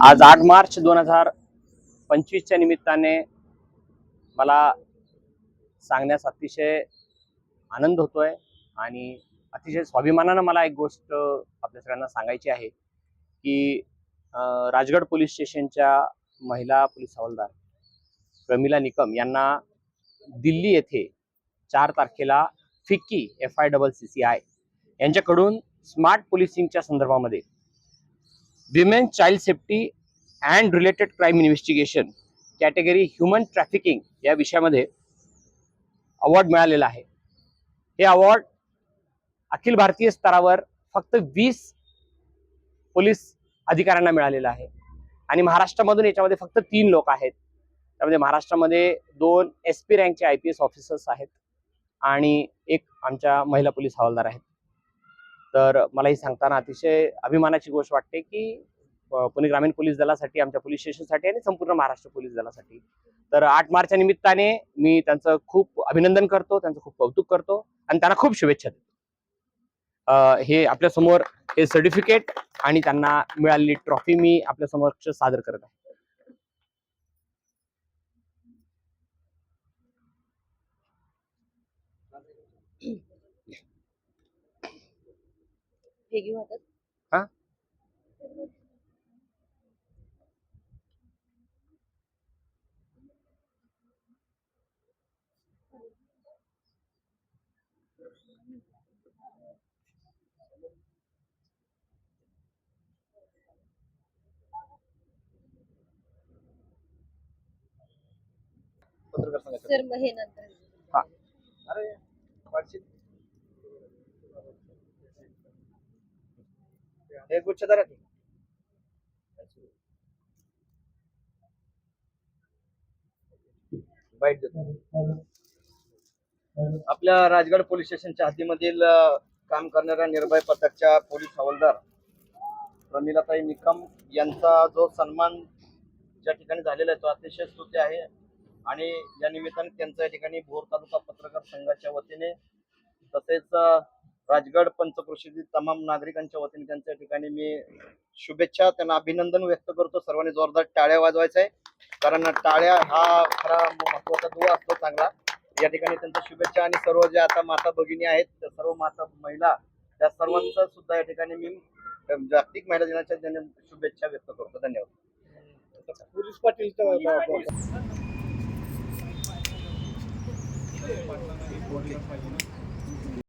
आज आठ मार्च दोन हजार पंचवीसच्या निमित्ताने मला सांगण्यास अतिशय आनंद होतोय आणि अतिशय स्वाभिमानानं मला एक गोष्ट आपल्या सगळ्यांना सांगायची आहे की राजगड पोलीस स्टेशनच्या महिला पोलीस हवालदार प्रमिला निकम यांना दिल्ली येथे चार तारखेला FICCI F I double C C I यांच्याकडून स्मार्ट पोलिसिंगच्या संदर्भामध्ये. Women child safety and related crime investigation category human trafficking या विषयामध्ये अवॉर्ड मिळालेला आहे. हे अवॉर्ड अखिल भारतीय स्तरावर फक्त वीस पोलीस अधिकाऱ्यांना मिळालेलं आहे. आणि महाराष्ट्रामधून याच्यामध्ये फक्त तीन लोक आहेत. त्यामध्ये महाराष्ट्रामध्ये दोन एस पी रँकचे आय पी एस ऑफिसर्स आहेत आणि एक आमच्या महिला पोलीस हवालदार आहेत. तर मला ही सांगताना अतिशय अभिमानाची गोष्ट वाटते की पुणे ग्रामीण पोलीस दलासाठी आमच्या पोलीस स्टेशनसाठी आणि संपूर्ण महाराष्ट्र पोलीस दलासाठी. तर आठ मार्चच्या निमित्ताने मी त्यांचं खूप अभिनंदन करतो त्यांचं खूप कौतुक करतो आणि त्यांना खूप शुभेच्छा देतो. हे आपल्यासमोर हे सर्टिफिकेट आणि त्यांना मिळालेली ट्रॉफी मी आपल्या समक्ष सादर करत आहे. हे घेऊ हातात हा? सर मग हे नंतर हा. अरे, वाटशील. हे गुच्छदार आहे. बाईट देतो. आपल्या राजगड पोलीस स्टेशनच्या हद्दीमधील काम करणाऱ्या निर्भय पथकच्या पोलीस हवालदार प्रमिलाताई निकम यांचा जो सन्मान ज्या ठिकाणी झालेला आहे तो अतिशय स्तुत्य आहे आणि या निमित्ताने त्यांच्या या ठिकाणी भोर तालुका पत्रकार संघाच्या वतीने तसेच राजगड पंचकृषीतील तमाम नागरिकांच्या वतीने त्यांच्या ठिकाणी मी शुभेच्छा त्यांना अभिनंदन व्यक्त करतो. सर्वांनी जोरदार टाळ्या वाजवायचा आहे कारण टाळ्या हा खरा महत्त्वाचा दुवा असतो चांगला. या ठिकाणी त्यांच्या शुभेच्छा आणि सर्व ज्या आता माता भगिनी आहेत त्या सर्व माता महिला त्या सर्वांचं सुद्धा या ठिकाणी मी जागतिक महिला दिनाच्या दिन- शुभेच्छा व्यक्त करतो. धन्यवाद. पोलीस पाटील.